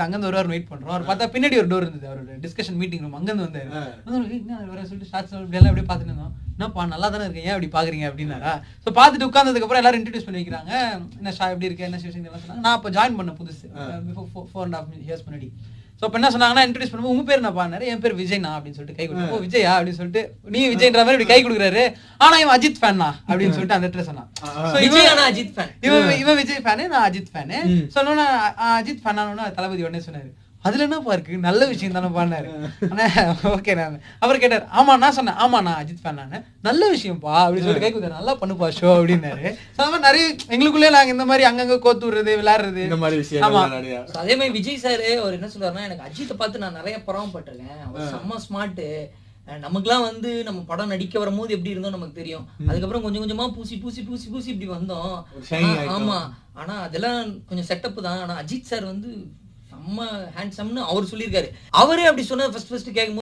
பார்த்துட்டு அங்கிருந்து வருவார் வெயிட் பண்றோம். அவர் பார்த்தா பின்னாடி ஒரு டோர் இருந்தது. அவரோட டிஸ்கஷன் மீட்டிங் ரூம் அங்கிருந்து வந்தாரு. என்ன வர சொல்லிட்டு ஷார்ட்ஸ் எல்லாம் அப்படியே பார்த்துட்டு இருந்தோம். என்னப்பா நல்லா தானே இருக்கேன் ஏன் அப்படி பாக்குறீங்க அப்படின்னாரா. ஸோ பார்த்துட்டு உட்கார்ந்ததுக்கு அப்புறம் எல்லாரும் இன்ட்ரடியூஸ் பண்ணி வைக்கிறாங்க. என்ன ஷா எப்படி இருக்கு? என்ன விஷயம் எல்லாம் சொன்னாங்க. நான் அப்போ ஜாயின் பண்ண புதுசு. ஃபோர் அண்ட் ஹாஃப் இயர்ஸ் முன்னாடி. ஸோ இப்போ என்ன சொன்னாங்கன்னா இன்ட்ரடியூஸ் பண்ணும்போது உங்க பேர் என்ன பாரு என் பேர் விஜய்னா அப்படின்னு சொல்லிட்டு கை கொடுத்து ஓ விஜயா? அப்படின்னு சொல்லிட்டு நீ விஜய்ன்ற மாதிரி இப்படி கை கொடுக்குறாரு. ஆனா இவன் அஜித் ஃபேன்னா? அப்படின்னு சொல்லிட்டு அந்த இடத்துல சொன்னான். இவன்- ஆனா அஜித் fan. இவன் இவன் விஜய் ஃபேனு நான் அஜித் ஃபேனு. சொன்னோன்னா அஜித் ஃபேனானு தளபதி உடனே சொன்னாரு. அதுல என்னப்பா இருக்கு? நல்ல விஷயம் தானே பண்ணாரு. ஓகே நான் அவர் கேட்டார் ஆமா நான் சொன்னேன் ஆமா நான் அஜித் ஃபேன் நானு. நல்ல விஷயம்ப்பா அப்படின்னு சொல்லிட்டு கை குத்தாரு நல்லா பண்ணுப்பா ஷோ அப்படின்னாரு. மாதிரி நிறைய எங்களுக்குள்ளே நாங்க இந்த மாதிரி அங்கங்க கோத்து விடுறது விளையாடுறது. இந்த மாதிரி ஆமா. விஷயம் So, அதே மாதிரி விஜய் சார் அவர் என்ன சொல்றாருன்னா எனக்கு அஜித்தை பார்த்து நான் நிறைய பொறாமப்பட்டிருக்கேன். அவர் செம்ம ஸ்மார்ட் நமக்குலாம் வந்து நம்ம படம் நடிக்க வரும்போது எப்படி இருந்தோம் நமக்கு தெரியும். அதுக்கப்புறம் கொஞ்சம் கொஞ்சமா பூசி பூசி பூசி பூசி இப்படி வந்தோம். ஆமா. ஆனா அதெல்லாம் கொஞ்சம் செட்டப் தான். ஆனா அஜித் சார் வந்து செம்ம ஹேண்ட்ஸம்னு அவர் சொல்லியிருக்காரு. அவரே அப்படி சொன்னது ஃபர்ஸ்ட் ஃபர்ஸ்ட் கேட்கும்